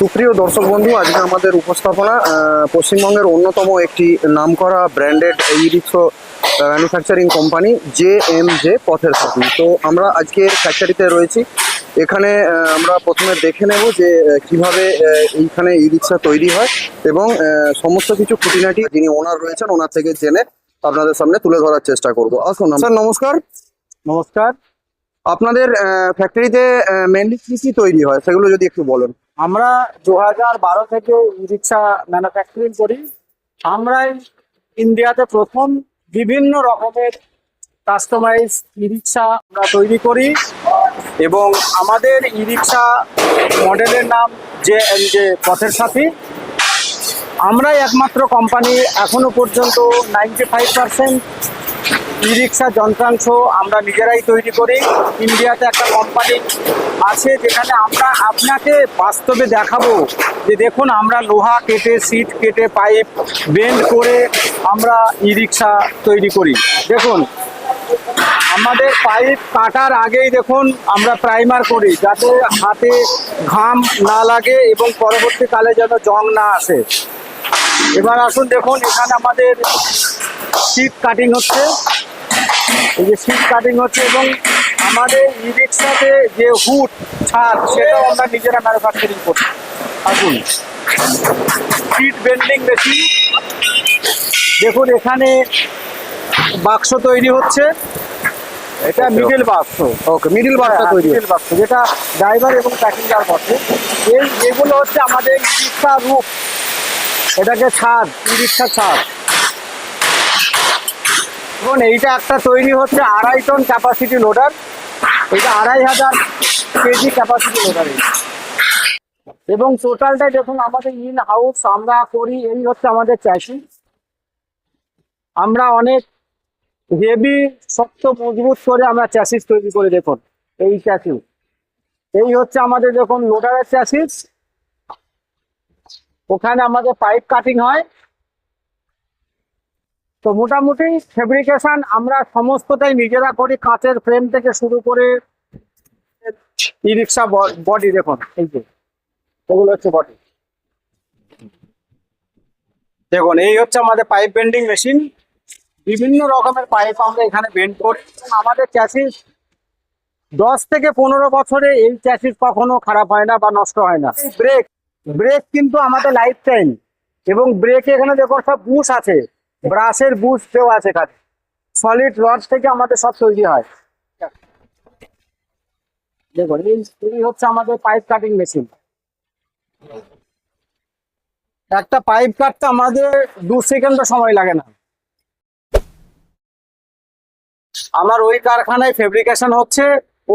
সুপ্রিয় দর্শক বন্ধু আজকে আমাদের উপস্থাপনা পশ্চিমবঙ্গের অন্যতম একটি নামকরা branded e rickshaw manufacturing company J M J পথের সাথী তো আমরা আজকে ফ্যাক্টরিতে রয়েছি। এখানে আমরা প্রথমে দেখে নেব যে কীভাবে এইখানে ই রিক্সা তৈরি হয় এবং সমস্ত কিছু খুঁটিনাটি যিনি ওনার রয়েছেন ওনার থেকে জেনে আপনাদের সামনে তুলে ধরার চেষ্টা করব। আসুন স্যার নমস্কার। নমস্কার। আপনাদের ফ্যাক্টরিতে মেনলি কি কি তৈরি হয়? সেগুলো যদি একটু বলেন। আমরা দু হাজার বারো থেকে ই রিক্সা ম্যানুফ্যাকচারিং করি। আমরাই ইন্ডিয়াতে প্রথম বিভিন্ন রকমের কাস্টমাইজ ই রিক্সা আমরা তৈরি করি এবং আমাদের ই রিক্সা মডেলের নাম যে এম যে পথের সাথী। আমরাই একমাত্র কোম্পানি এখনও পর্যন্ত ninety five percent e rickshaw যন্ত্রাংশ আমরা নিজেরাই তৈরি করি। ইন্ডিয়াতে একটা কোম্পানি আছে যেখানে আমরা আপনাকে বাস্তবে দেখাবো যে দেখুন আমরা লোহা কেটে, সিট কেটে, পাইপ বেন্ড করে আমরা ই রিক্সা তৈরি করি। দেখুন, আমাদের পাইপ কাটার আগেই দেখুন আমরা প্রাইমার করি যাতে হাতে ঘাম না লাগে এবং পরবর্তীকালে যেন জং না আসে। এবার আসুন দেখুন এখানে আমাদের সিট কাটিং হচ্ছে। এই যে সিট কাটিং হচ্ছে এবং আমাদের ই রিক্সাতে যে হুড ছাদ সেটাও আমরা নিজেরা ম্যানুফ্যাকচারিং করি। আসুন। সিট বেন্ডিং মেশিন দেখুন এখানে বাক্স তৈরি হচ্ছে। এটা মিডিল বাক্স। ওকে মিডিল বারটা তৈরি মিডিল বাক্স যেটা ড্রাইভার এবং প্যাসেঞ্জার বসে। এই এগুলো হচ্ছে আমাদের রিক্সা রূপ এটাকে ছাদ ই রিক্সা ছাদ। এবং এইটা একটা তৈরি হচ্ছে আড়াই টন ক্যাপাসিটি লোডার এটা আড়াই হাজার কেজি ক্যাপাসিটি লোডার এবং টোটালটাই দেখুন, আমাদের ইন হাউস আমরা করি, এই হচ্ছে আমাদের চ্যাসি আমরা অনেক হেভি শক্ত, মজবুত করে আমরা চ্যাসিস তৈরি করে, দেখুন, এই চ্যাসিস এই হচ্ছে আমাদের, দেখুন লোডারের চ্যাসিস ওখানে আমাদের পাইপ কাটিং হয়। তো মোটামুটি ফেব্রিকেশন আমরা সমস্তটাই নিজেরা করি, কাঁচের ফ্রেম থেকে শুরু করে ই রিক্সা বডি দেখুন, এই যে, এগুলো হচ্ছে বডি দেখুন, এই হচ্ছে আমাদের পাইপ বেন্ডিং মেশিন বিভিন্ন রকমের পাইপ আমরা এখানে বেন্ড করি। আমাদের চ্যাসিস দশ থেকে পনেরো বছরে এই চ্যাসিস কখনো খারাপ হয় না বা নষ্ট হয় না। ব্রেক ব্রেক কিন্তু আমাদের লাইফ টাইম এবং ব্রেক এখানে দেখুন, সব বুশ আছে। ব্রাশের বুশ দেওয়া আছে এখানে। সলিড রড থেকে আমাদের সব তৈরি হয়। দেখুন, এই হচ্ছে আমাদের পাইপ কাটিং মেশিন একটা পাইপ কাটতে আমাদের দু সেকেন্ডও সময় লাগে না। আমার ওই কারখানায় ফেব্রিকেশন হচ্ছে।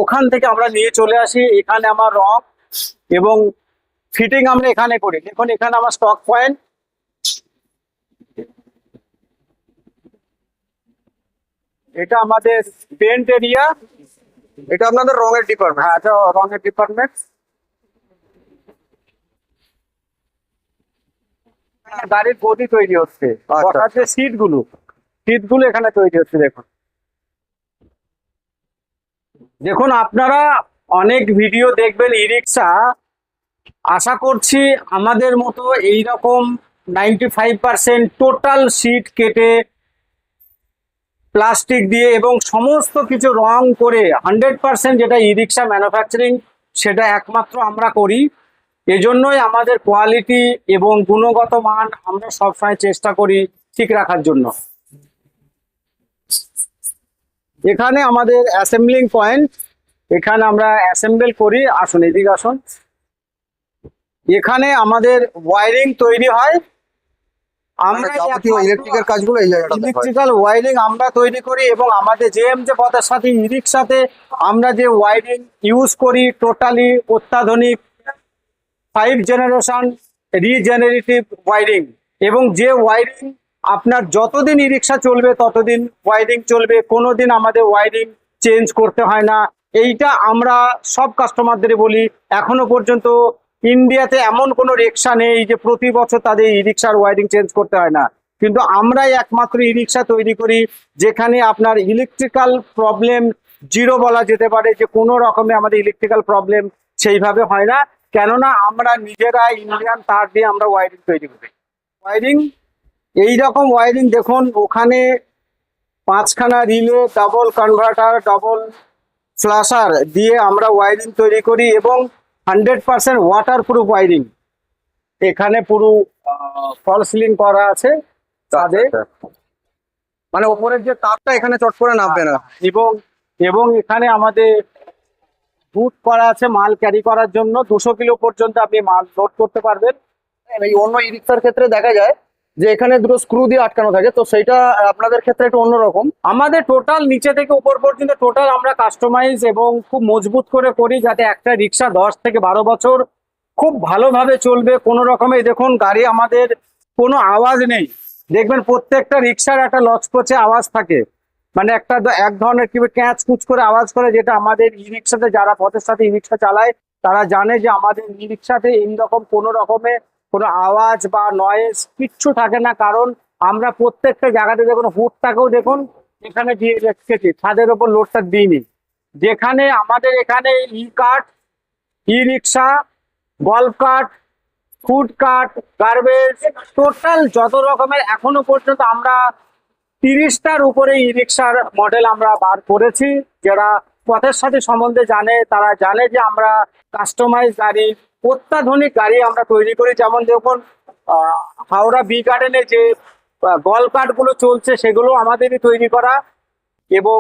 ওখান থেকে আমরা নিয়ে চলে আসি। এখানে আমার রং এবং ফিটিং আমরা এখানে করি। দেখুন, এখানে আমার স্টক পয়েন্ট এটা আমাদের পেন্ট এরিয়া এটা আপনাদের রঙের ডিপার্টমেন্ট হ্যাঁ এটা রঙের ডিপার্টমেন্ট গাড়ির বডি তৈরি হচ্ছে। আচ্ছা। বসার যে সিটগুলো সিটগুলো এখানে তৈরি হচ্ছে দেখুন। দেখুন আপনারা অনেক ভিডিও দেখবেন ই রিক্সা আশা করছি আমাদের মতো এই রকম ninety five percent total sheet কেটে প্লাস্টিক দিয়ে এবং সমস্ত কিছু রং করে হান্ড্রেড পার্সেন্ট যেটা ই রিক্সা ম্যানুফ্যাকচারিং সেটা একমাত্র আমরা করি। এজন্যই আমাদের কোয়ালিটি এবং গুণগত মান আমরা সবসময় চেষ্টা করি ঠিক রাখার জন্য। এখানে আমাদের অ্যাসেম্বলিং পয়েন্ট এখানে আমরা অ্যাসেম্বল করি। আসুন এদিকে আসুন। এখানে আমাদের ওয়ারিং তৈরি হয়। আমরা যাবতীয় ইলেকট্রিকের কাজগুলো এই জায়গাটাতে ইলেকট্রিক্যাল ওয়ারিং আমরা তৈরি করি এবং আমাদের জেএম যে পথের সাথে ই রিক্সাতে আমরা যে ওয়ারিং ইউজ করি টোটালি অত্যাধুনিক ফাইভ জেনারেশন রিজেনারেটিভ ওয়ারিং এবং যে ওয়ারিং আপনার যতদিন ই রিক্সা চলবে ততদিন ওয়ারিং চলবে কোনোদিন আমাদের ওয়ারিং চেঞ্জ করতে হয় না। এইটা আমরা সব কাস্টমারদের বলি। এখনও পর্যন্ত ইন্ডিয়াতে এমন কোনো রিক্সা নেই যে প্রতি বছর তাদের ই রিক্সার ওয়ারিং চেঞ্জ করতে হয় না। কিন্তু আমরাই একমাত্র ই রিক্সা তৈরি করি, যেখানে আপনার ইলেকট্রিক্যাল প্রবলেম জিরো বলা যেতে পারে, যে কোনো রকমে আমাদের ইলেকট্রিক্যাল প্রবলেম সেইভাবে হয় না। কেননা আমরা নিজেরা ইন্ডিয়ান, তার দিয়ে আমরা ওয়ারিং তৈরি করি। ওয়ারিং, এইরকম ওয়ারিং দেখুন, ওখানে পাঁচখানা relay double converter double flasher দিয়ে আমরা ওয়ারিং তৈরি করি এবং hundred percent water proof wiring এখানে পুরো ফল সিলিং করা আছে তাদের মানে ওপরের যে তারটা এখানে চট করে নামবে না। এবং এবং এখানে আমাদের বুট করা আছে মাল ক্যারি করার জন্য। দুশো কিলো পর্যন্ত আপনি মাল লোড করতে পারবেন। এই অন্য ই রিক্সার ক্ষেত্রে দেখা যায় যে এখানে দুটো স্ক্রু দিয়ে আটকানো থাকে, তো সেইটা আপনাদের ক্ষেত্রে একটু অন্যরকম। আমাদের টোটাল নিচে থেকে উপর পর্যন্ত টোটাল আমরা কাস্টমাইজ এবং খুব মজবুত করে করি যাতে একটা রিক্সা দশ থেকে বারো বছর খুব ভালোভাবে চলবে। কোনো রকমে দেখুন, গাড়ি আমাদের কোনো আওয়াজ নেই। দেখবেন প্রত্যেকটা রিক্সার একটা লচকচে আওয়াজ থাকে। মানে একটা এক ধরনের কি ক্যাচ কুচ করে আওয়াজ করে, যেটা আমাদের ই রিক্সাতে যারা পথের সাথে ই রিক্সা চালায়, তারা জানে যে আমাদের ই রিক্সাতে এইরকম কোনো রকমের কোনো আওয়াজ বা নয়েজ কিচ্ছু থাকে না। কারণ আমরা প্রত্যেকটা জায়গাতে দেখুন হুডটাকেও দেখুন, এখানে দিয়ে রেখেছি। ছাদের ওপর লোডটা দিইনি। যেখানে আমাদের এখানে e cart e rickshaw golf cart food cart garbage total যত রকমের এখনও পর্যন্ত আমরা তিরিশটার উপরে ই রিক্সার মডেল আমরা বার করেছি। যারা পথের সাথে সম্বন্ধে জানে, তারা জানে যে আমরা কাস্টমাইজ গাড়ি অত্যাধুনিক গাড়ি আমরা তৈরি করি, যেমন দেখুন হাওড়া বি গার্ডেনে যে গল কার্টগুলো চলছে, সেগুলো আমাদেরই তৈরি করা এবং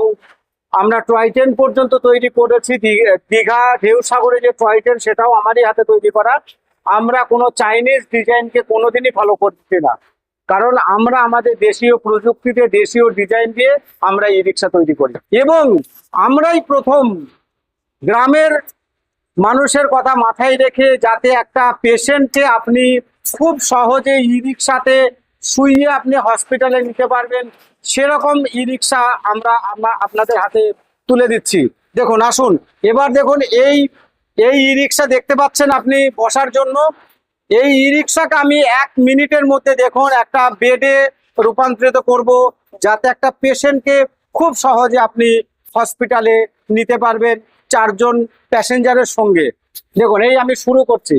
আমরা টয় ট্রেন পর্যন্ত তৈরি করেছি। দীঘা ঢেউ সাগরে যে টয় ট্রেন সেটাও আমারই হাতে তৈরি করা। আমরা কোনো চাইনিজ ডিজাইনকে কোনোদিনই ফলো করছি না। কারণ আমরা আমাদের দেশীয় প্রযুক্তিতে দেশীয় ডিজাইন দিয়ে আমরা ই রিক্সা তৈরি করি। এবং আমরাই প্রথম গ্রামের মানুষের কথা মাথায় রেখে যাতে একটা পেশেন্টকে আপনি খুব সহজে ই রিক্সাতে শুইয়ে আপনি হসপিটালে নিতে পারবেন, সেরকম ই রিক্সা আমরা আপনাদের হাতে তুলে দিচ্ছি। দেখুন, আসুন, এবার দেখুন, এই এই ই রিক্সা দেখতে পাচ্ছেন আপনি বসার জন্য। এই ই রিক্সাকে আমি এক মিনিটের মধ্যে দেখুন একটা বেডে রূপান্তরিত করব, যাতে একটা পেশেন্টকে খুব সহজে আপনি হসপিটালে নিতে পারবেন। চারজন প্যাসেঞ্জারের সঙ্গে। দেখুন, এই আমি শুরু করছি।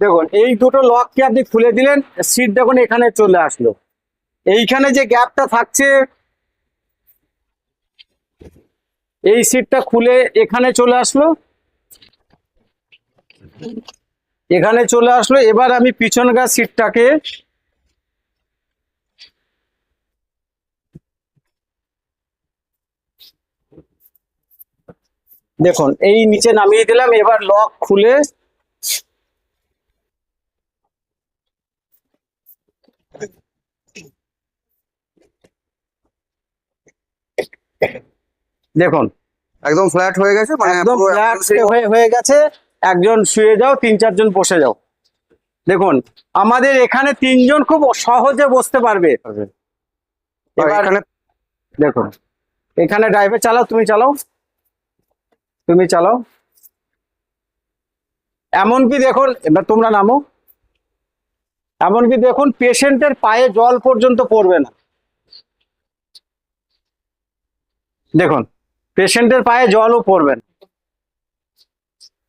দেখুন, এই দুটো লককে আপনি খুলে দিলেন, সিট দেখুন, এখানে চলে আসলো। এইখানে যে গ্যাপটা থাকছে, এই সিটটা খুলে এখানে চলে আসলো। এখানে চলে আসলো, এবার আমি পিছনকার সিটটাকে দেখুন এই নিচে নামিয়ে দিলাম এবার লক খুলে দেখুন একদম ফ্ল্যাট হয়ে গেছে মানে একদম একদম হয়ে হয়ে গেছে একজন শুয়ে যাও তিন চারজন বসে যাও। দেখুন আমাদের এখানে তিনজন খুব সহজে বসতে পারবে। এখানে দেখুন এখানে ড্রাইভার চালাও তুমি চালাও। তুমি চালাও। এমনকি দেখুন এবার তোমরা নামো। এমনকি দেখুন পেশেন্টের পায়ে জল পর্যন্ত পড়বে না। দেখুন পেশেন্টের পায়ে জলও পড়বে না।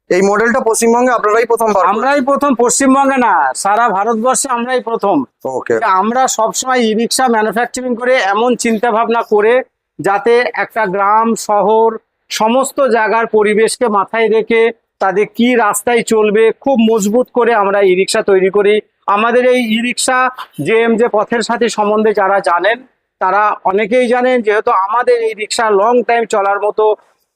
এই মডেলটা পশ্চিমবঙ্গে আপনারাই প্রথম আমরাই প্রথম পশ্চিমবঙ্গে না সারা ভারতবর্ষে আমরাই প্রথম। আমরা সবসময় ই রিক্সা ম্যানুফ্যাকচারিং করে এমন চিন্তা ভাবনা করে যাতে একটা গ্রাম শহর সমস্ত জায়গার পরিবেশকে মাথায় রেখে তাদের কি রাস্তায় চলবে, খুব মজবুত করে আমরা ই রিক্সা তৈরি করি। আমাদের এই ই রিক্সা যে এম যে পথের সাথে সম্বন্ধে যারা জানেন, তারা অনেকেই জানেন যেহেতু আমাদের এই রিক্সা লং টাইম চলার মতো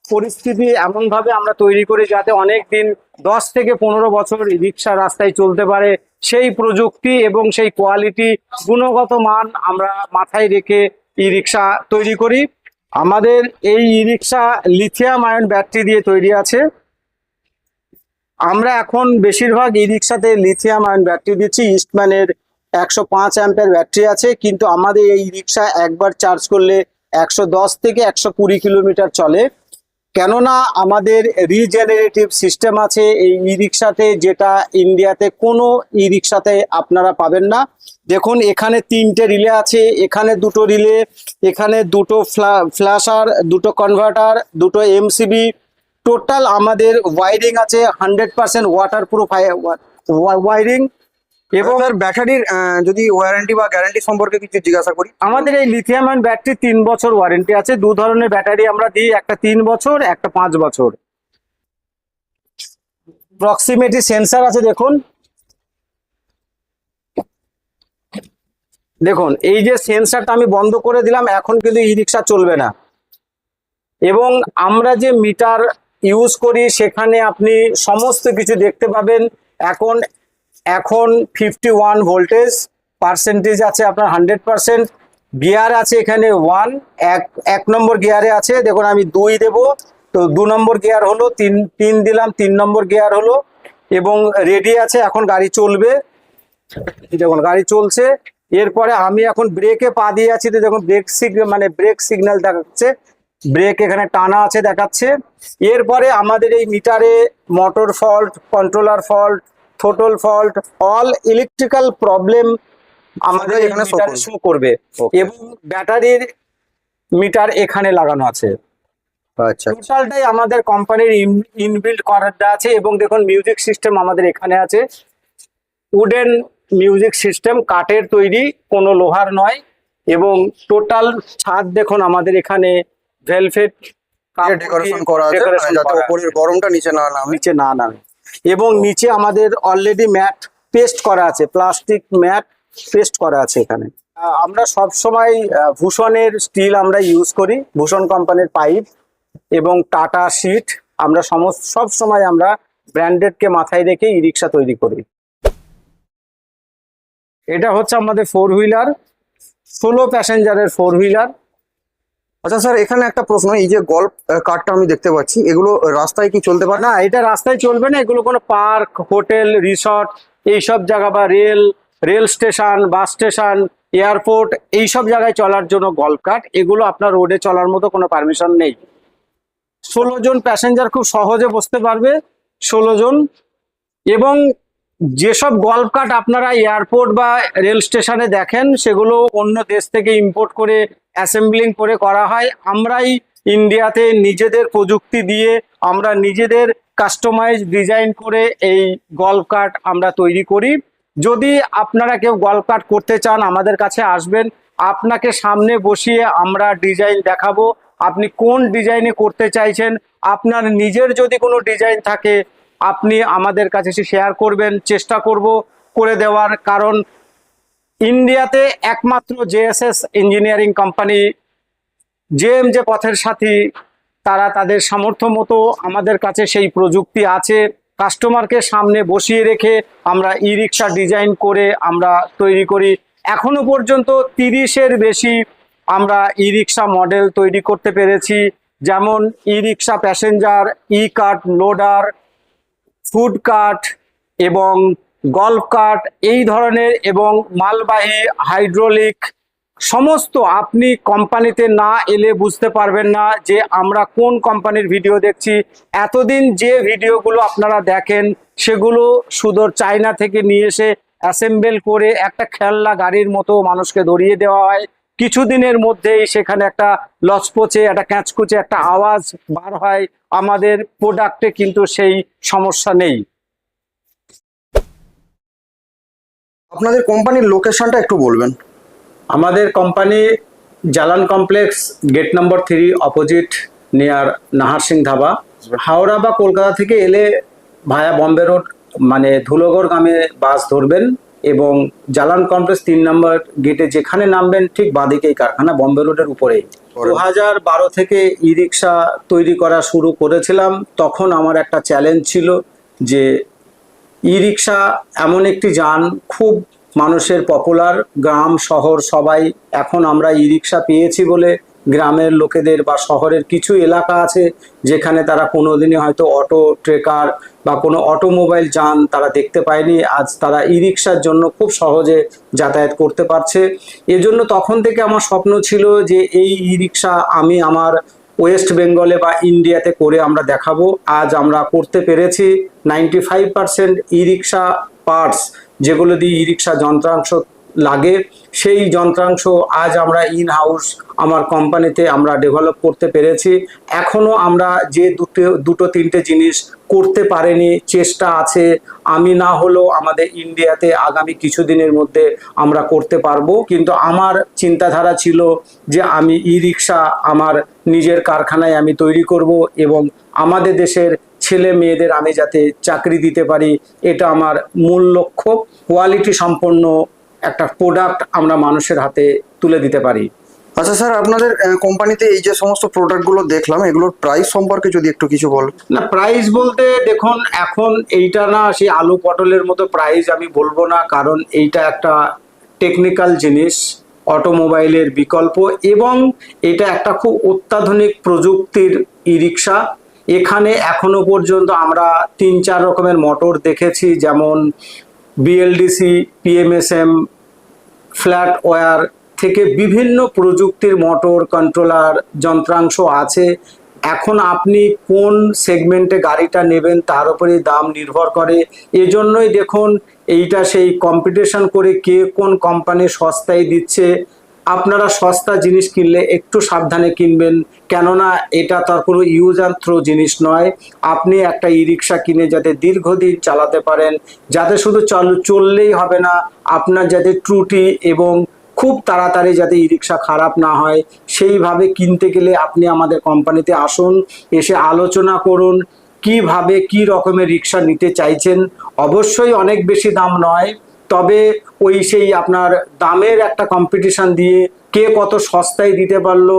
পরিস্থিতি এমনভাবে আমরা তৈরি করি যাতে অনেক দিন দশ থেকে পনেরো বছর রিক্সা রাস্তায় চলতে পারে। সেই প্রযুক্তি এবং সেই কোয়ালিটি গুণগত মান আমরা মাথায় রেখে ই রিক্সা তৈরি করি। আমাদের এই রিক্সা লিথিয়াম আয়ন ব্যাটারি দিয়ে তৈরি আছে। আমরা এখন বেশিরভাগ ই রিক্সাতে লিথিয়াম আয়ন ব্যাটারি দিচ্ছি। ইস্টম্যানের একশো পাঁচ অ্যাম্পের ব্যাটারি আছে। কিন্তু আমাদের এই রিক্সা একবার চার্জ করলে একশো দশ থেকে একশো কুড়ি কিলোমিটার চলে। কেননা আমাদের রিজেনারেটিভ সিস্টেম আছে এই ই রিক্সাতে যেটা ইন্ডিয়াতে কোনো ই রিক্সাতে আপনারা পাবেন না। দেখুন এখানে তিনটে রিলে আছে এখানে দুটো রিলে এখানে দুটো ফ্ল্যাশার দুটো কনভার্টার দুটো এমসিবি টোটাল আমাদের ওয়াইরিং আছে hundred percent water proof wiring এবং স্যার ব্যাটারির যদি ওয়ারেন্টি বা গ্যারান্টি সম্পর্কে কিছু জিজ্ঞাসা করি। আমাদের এই লিথিয়াম আয়ন ব্যাটারি তিন বছর ওয়ারেন্টি আছে। দু ধরনের ব্যাটারি আমরা দিই একটা তিন বছর একটা পাঁচ বছর। প্রক্সিমেটি সেন্সার আছে দেখুন। দেখুন, এই যে সেন্সারটা আমি বন্ধ করে দিলাম, এখন কিন্তু ই রিক্সা চলবে না। এবং আমরা যে মিটার ইউজ করি, সেখানে আপনি সমস্ত কিছু দেখতে পাবেন। এখন এখন ফিফটি ওয়ান ভোল্টেজ পার্সেন্টেজ আছে আপনার হান্ড্রেড পার্সেন্ট গিয়ার আছে এখানে ওয়ান এক এক নম্বর গিয়ারে আছে। দেখুন, আমি দুই দেব, তো দু নম্বর গিয়ার হলো, তিন তিন দিলাম, তিন নম্বর গিয়ার হলো। এবং রেডি আছে, এখন গাড়ি চলবে। দেখুন, গাড়ি চলছে। এরপরে আমি এখন ব্রেকে পা দিয়ে আছি তো দেখুন ব্রেক সিগন্যাল মানে ব্রেক সিগন্যাল দেখাচ্ছে। ব্রেক এখানে টানা আছে দেখাচ্ছে। এরপরে আমাদের এই মিটারে motor fault controller fault throttle fault all electrical problem আমাদের এখানে শো করবে। এবং ব্যাটারির মিটার এখানে লাগানো আছে। আচ্ছা টোটালটাই আমাদের কোম্পানির ইনবিল্ড করার আছে এবং দেখুন মিউজিক সিস্টেম আমাদের এখানে আছে। উডেন মিউজিক সিস্টেম কাঠের তৈরি কোনো লোহার নয় এবং টোটাল ছাদ দেখুন আমাদের এখানে ভেলভেট ডেকোরেশন করা আছে মানে যাতে উপরের গরমটা নিচে না নামে। নিচে না নামে। এবং নিচে আমাদের অলরেডি ম্যাট পেস্ট করা আছে প্লাস্টিক ম্যাট পেস্ট করা আছে এখানে। আমরা সব সময় ভূষণের স্টিল আমরা ইউজ করি ভূষণ কোম্পানির পাইপ এবং টাটা শিট আমরা সমস্ত সব সময় আমরা ব্র্যান্ডেডকে মাথায় রেখে ই রিক্সা তৈরি করি। এটা হচ্ছে আমাদের ফোর হুইলার ষোলো প্যাসেঞ্জারের ফোর হুইলার আচ্ছা স্যার এখানে একটা প্রশ্ন এই যে গল্ফ কারটা আমি দেখতে পাচ্ছি এগুলো রাস্তায় কি চলতে পারে? না এটা রাস্তায় চলবে না এগুলো কোনো পার্ক হোটেল রিসর্ট এইসব জায়গা বা rail rail station bus station airport এইসব জায়গায় চলার জন্য গল্ফ কার্ট এগুলো আপনার রোডে চলার মতো কোনো পারমিশন নেই। ষোলো জন প্যাসেঞ্জার খুব সহজে বসতে পারবে ষোলো জন। এবং যেসব গল্ফ কার্ট আপনারা এয়ারপোর্ট বা রেল স্টেশনে দেখেন, সেগুলো অন্য দেশ থেকে ইম্পোর্ট করে অ্যাসেম্বলিং করে করা হয়। আমরাই ইন্ডিয়াতে নিজেদের প্রযুক্তি দিয়ে আমরা নিজেদের কাস্টমাইজ ডিজাইন করে এই গল্ফ কার্ট আমরা তৈরি করি। যদি আপনারা কেউ গল্ফ কার্ট করতে চান, আমাদের কাছে আসবেন। আপনাকে সামনে বসিয়ে আমরা ডিজাইন দেখাবো। আপনি কোন ডিজাইনে করতে চাইছেন? আপনার নিজের যদি কোনো ডিজাইন থাকে আপনি আমাদের কাছে এসে শেয়ার করবেন, চেষ্টা করব করে দেওয়ার কারণ ইন্ডিয়াতে একমাত্র জেএসএস ইঞ্জিনিয়ারিং কোম্পানি জেএম যে পথের সাথী, তারা তাদের সামর্থ্য মতো আমাদের কাছে সেই প্রযুক্তি আছে। কাস্টমারকে সামনে বসিয়ে রেখে আমরা ই রিক্সা ডিজাইন করে আমরা তৈরি করি। এখনও পর্যন্ত তিরিশের বেশি আমরা ই রিক্সা মডেল তৈরি করতে পেরেছি। যেমন e rickshaw passenger e cart loader food cart এবং গল্ফ কার্ট এই ধরনের এবং মালবাহী, হাইড্রোলিক সমস্ত আপনি কোম্পানিতে না এলে বুঝতে পারবেন না যে আমরা কোন কোম্পানির ভিডিও দেখছি। এতদিন যে ভিডিওগুলো আপনারা দেখেন, সেগুলো সুদূর চায়না থেকে নিয়ে এসে অ্যাসেম্বল করে একটা খেলনা গাড়ির মতো মানুষকে ধরিয়ে দেওয়া হয়। কিছুদিনের মধ্যেই সেখানে একটা লচপচে একটা ক্যাঁচকুচে একটা আওয়াজ বার হয়। আমাদের প্রোডাক্টে কিন্তু সেই সমস্যা নেই। আপনাদের কোম্পানির লোকেশনটা একটু বলবেন। আমাদের company Jalan complex gate number three opposite near Nahar Singh Dhaba. Howrah বা কলকাতা থেকে এলে ভায়া বম্বে রোড মানে ধুলোগড়গামে বাস ধরবেন। এবং জালান কমপ্লেক্স তিন নম্বর গেটে যেখানে নামবেন ঠিক বাঁদিকে এই কারখানা বম্বে রোডের উপরেই। দু হাজার বারো থেকে ই রিক্সা তৈরি করা শুরু করেছিলাম। তখন আমার একটা চ্যালেঞ্জ ছিল যে ই রিক্সা এমন একটি যান খুব মানুষের পপুলার গ্রাম শহর সবাই এখন আমরা ই রিক্সা পেয়েছি বলে গ্রামের লোকেদের বা শহরের কিছু এলাকা আছে যেখানে তারা কোনোদিনই হয়তো অটো ট্রেকার বা কোনো অটোমোবাইল যান তারা দেখতে পায়নি। আজ তারা ই রিক্সার জন্য খুব সহজে যাতায়াত করতে পারছে। এজন্য তখন থেকে আমার স্বপ্ন ছিল যে এই ই রিক্সা আমি আমার ওয়েস্ট বেঙ্গলে বা ইন্ডিয়াতে করে আমরা দেখাবো। আজ আমরা করতে পেরেছি ninety five percent e rickshaw parts, যেগুলো দিয়ে ই রিক্সা যন্ত্রাংশ লাগে। সেই যন্ত্রাংশ আজ আমরা ইন হাউস আমার কোম্পানিতে আমরা ডেভেলপ করতে পেরেছি। এখনও আমরা যে দুটো দুটো, তিনটে জিনিস করতে পারেনি, চেষ্টা আছে। আমি না হলেও আমাদের ইন্ডিয়াতে আগামী কিছুদিনের মধ্যে আমরা করতে পারব। কিন্তু আমার চিন্তাধারা ছিল যে আমি ই রিক্সা আমার নিজের কারখানায় আমি তৈরি করব এবং আমাদের দেশের ছেলে মেয়েদের আমি যাতে চাকরি দিতে পারি, এটা আমার মূল লক্ষ্য। কোয়ালিটি সম্পন্ন একটা প্রোডাক্ট আমরা মানুষের হাতে তুলে দিতে পারি। আচ্ছা স্যার আপনাদের কোম্পানিতে এই যে সমস্ত প্রোডাক্টগুলো দেখলাম এগুলোর প্রাইস সম্পর্কে যদি একটু কিছু বলেন না প্রাইস বলতে দেখুন এখন এইটা না সেই আলু পটলের মতো প্রাইস আমি বলব না কারণ এইটা একটা টেকনিক্যাল জিনিস অটোমোবাইলের বিকল্প এবং এটা একটা খুব অত্যাধুনিক প্রযুক্তির ই রিক্সা এখানে এখনও পর্যন্ত আমরা তিন চার রকমের মোটর দেখেছি যেমন বিএলডিসি পিএমএসএম ফ্ল্যাট ওয়্যার থেকে বিভিন্ন প্রযুক্তির মোটর কন্ট্রোলার যন্ত্রাংশ আছে। এখন আপনি কোন সেগমেন্টে গাড়িটা নেবেন তার উপরে দাম নির্ভর করে। এজন্যই দেখুন, এইটা সেই কম্পিটিশন করে কে কোন কোম্পানি সস্তায় দিচ্ছে। আপনারা সস্তা জিনিস কিনলে একটু সাবধানে কিনবেন। কেননা এটা তার কোনো ইউজ অ্যান্ড থ্রো জিনিস নয়। আপনি একটা ই রিক্সা কিনে যাতে দীর্ঘদিন চালাতে পারেন, যাতে শুধু চালু চললেই হবে না, আপনার যাতে ত্রুটি এবং খুব তাড়াতাড়ি যাতে ই রিক্সা খারাপ না হয়, সেইভাবে কিনতে গেলে আপনি আমাদের কোম্পানিতে আসুন, এসে আলোচনা করুন, কীভাবে কি রকমের রিক্সা নিতে চাইছেন। অবশ্যই অনেক বেশি দাম নয়। তবে ওই সেই আপনার দামের একটা কম্পিটিশন দিয়ে কে কত সস্তায় দিতে পারল,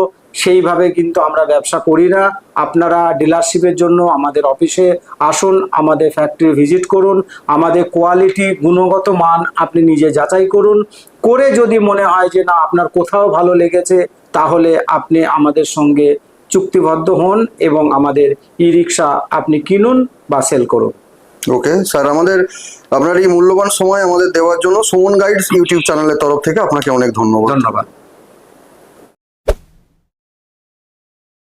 সেইভাবে কিন্তু আমরা ব্যবসা করি না। আপনারা ডিলারশিপের জন্য আমাদের অফিসে আসুন, আমাদের ফ্যাক্টরি ভিজিট করুন, আমাদের কোয়ালিটি গুণগত মান আপনি নিজে যাচাই করুন। করে যদি মনে হয় যে না, আপনার কোথাও ভালো লেগেছে, তাহলে আপনি আমাদের সঙ্গে চুক্তিবদ্ধ হন এবং আমাদের ই রিক্সা আপনি কিনুন বা সেল করুন। ওকে, স্যার, আমাদের আপনার এই মূল্যবান সময় আমাদের দেওয়ার জন্য সুমন গাইডস ইউটিউব চ্যানেলের তরফ থেকে আপনাকে অনেক ধন্যবাদ। ধন্যবাদ।